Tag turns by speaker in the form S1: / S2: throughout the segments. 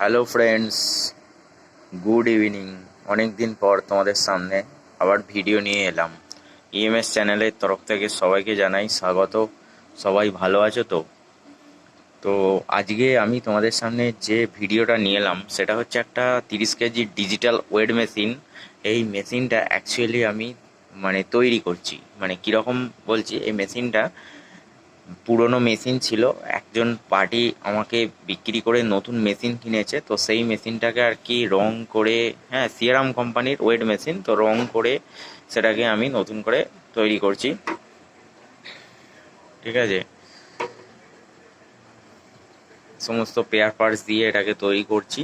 S1: Hello friends good evening অনেক দিন পর তোমাদের সামনে আবার ভিডিও নিয়ে এলাম। ইএমএস চ্যানেলের তরফ থেকে সবাইকে জানাই স্বাগত। সবাই ভালো আছো তো? তো আজকে আমি তোমাদের সামনে যে ভিডিওটা নিয়ে এলাম, সেটা হচ্ছে একটা তিরিশ কেজি ডিজিটাল ওয়েট মেশিন এই মেশিনটা অ্যাকচুয়ালি আমি মানে তৈরি করছি। মানে কীরকম বলছি, এই মেশিনটা পুরনো মেশিন ছিল। একজন পার্টি আমাকে বিক্রি করে নতুন মেশিন কিনেছে। তো সেই মেশিনটাকে আর কি রং করে হ্যাঁ সিয়ারাম কোম্পানির ওয়েট মেশিন তো রং করে সেটাকে আমি নতুন করে তৈরি করছি। ঠিক আছে? সমস্ত পেয়ার পার্টস দিয়ে এটাকে তৈরি করছি।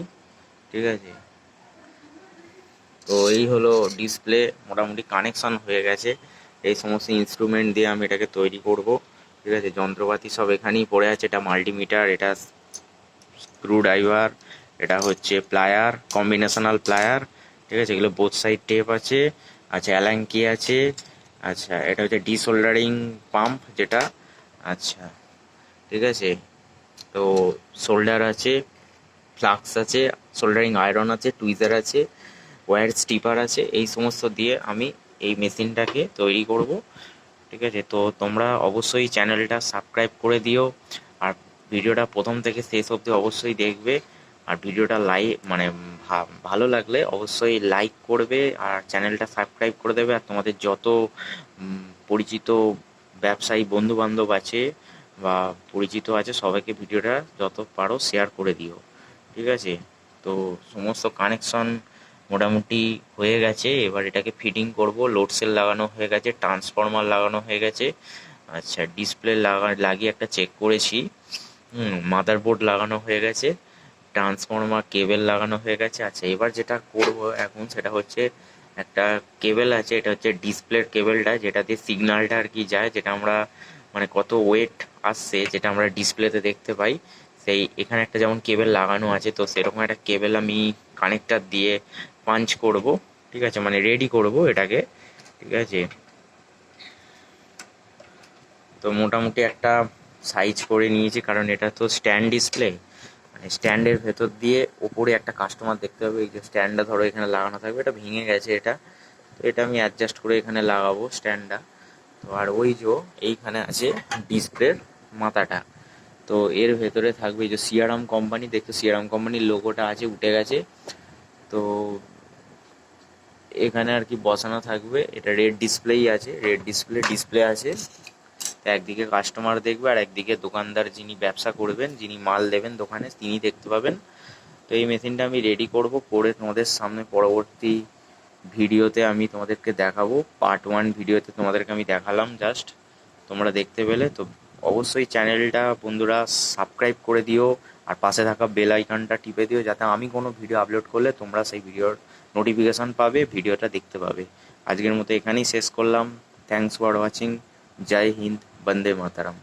S1: ঠিক আছে? তো এই হলো ডিসপ্লে মোটামুটি কানেকশন হয়ে গেছে। এই সমস্ত ইনস্ট্রুমেন্ট দিয়ে আমি এটাকে তৈরি করব। ঠিক আছে, যন্ত্রপাতি সব এখানেই পড়ে আছে। এটা মাল্টিমিটার এটা স্ক্রু ড্রাইভার এটা হচ্ছে প্লায়ার কম্বিনেশনাল প্লায়ার ঠিক আছে? এগুলো বোথ সাইড টেপ আছে আচ্ছা অ্যালাঙ্কি আছে আচ্ছা এটা হচ্ছে ডিসোল্ডারিং পাম্প যেটা আচ্ছা ঠিক আছে? তো শোল্ডার আছে ফ্লাক্স আছে সোল্ডারিং আয়রন আছে টুইজার আছে ওয়্যার স্টিপার আছে, এই সমস্ত দিয়ে আমি এই মেশিনটাকে তৈরি করব। ঠিক আছে? তো তোমরা অবশ্যই চ্যানেলটা সাবস্ক্রাইব করে দিও। আর ভিডিওটা প্রথম থেকে শেষ অবধি অবশ্যই দেখবে। আর ভিডিওটা লাইক মানে ভালো লাগলে অবশ্যই লাইক করবে আর চ্যানেলটা সাবস্ক্রাইব করে দেবে। আর তোমাদের যত পরিচিত ব্যবসায়ী বন্ধু বান্ধব আছে বা পরিচিত আছে, সবাইকে ভিডিওটা যত পারো শেয়ার করে দিও। ঠিক আছে? তো সমস্ত কানেকশন মোটামুটি হয়ে গেছে। এবার এটাকে ফিটিং করব। লোড সেল লাগানো হয়ে গেছে ট্রান্সফরমার লাগানো হয়ে গেছে। আচ্ছা ডিসপ্লে লাগা, লাগিয়ে একটা চেক করেছি। হুম মাদারবোর্ড লাগানো হয়ে গেছে। ট্রান্সফরমার কেবেল লাগানো হয়ে গেছে। আচ্ছা এবার যেটা করব এখন সেটা হচ্ছে একটা কেবেল আছে, এটা হচ্ছে ডিসপ্লের কেবেলটা যেটা দিয়ে সিগন্যালটা আর কি যায়, যেটা আমরা মানে কত ওয়েট আসছে, যেটা আমরা ডিসপ্লেতে দেখতে পাই। সেই এখানে একটা যেমন কেবেল লাগানো আছে, তো সেরকম একটা কেবেল আমি কানেক্টার দিয়ে পাঞ্চ করব, ঠিক আছে? মানে রেডি করব এটাকে, ঠিক আছে? তো মোটামুটি একটা সাইজ করে নিয়েছি, কারণ এটা তো স্ট্যান্ড ডিসপ্লে মানে স্ট্যান্ডের ভেতর দিয়ে ওপরে একটা কাস্টমার দেখতে হবে, এই যে স্ট্যান্ডটা ধরো এখানে লাগানো থাকবে, এটা ভেঙে গেছে এটা। তো এটা আমি অ্যাডজাস্ট করে এখানে লাগাবো স্ট্যান্ডটা তো আর ওই যে এইখানে আছে ডিসপ্লের মাথাটা। তো এর ভেতরে থাকবে যে সিয়ারাম কোম্পানি দেখতে সিয়ারাম কোম্পানির লোগোটা আছে, উঠে গেছে। তো এখানে আর কি বসানো থাকবে। এটা রেড ডিসপ্লেই আছে। রেড ডিসপ্লে ডিসপ্লে আছে। একদিকে কাস্টমার দেখবে আর একদিকে দোকানদার যিনি ব্যবসা করবেন, যিনি মাল দেবেন দোকানে তিনি দেখতে পাবেন। তো এই মেশিনটা আমি রেডি করব, করে তোমাদের সামনে পরবর্তী ভিডিওতে আমি তোমাদেরকে দেখাবো। পার্ট ওয়ান ভিডিওতে তোমাদেরকে আমি দেখালাম জাস্ট তোমরা দেখতে পেলে। তো অবশ্যই চ্যানেলটা বন্ধুরা সাবস্ক্রাইব করে দিও। আর পাশে থাকা বেল আইকনটা টিপে দিও যাতে আমি কোনো ভিডিও আপলোড করলে তোমরা সেই ভিডিওর নোটিফিকেশান পাবে ভিডিওটা দেখতে পাবে। আজকের মতো এখানেই শেষ করলাম। থ্যাংকস ফর ওয়াচিং জয় হিন্দ, বন্দে মাতারাম।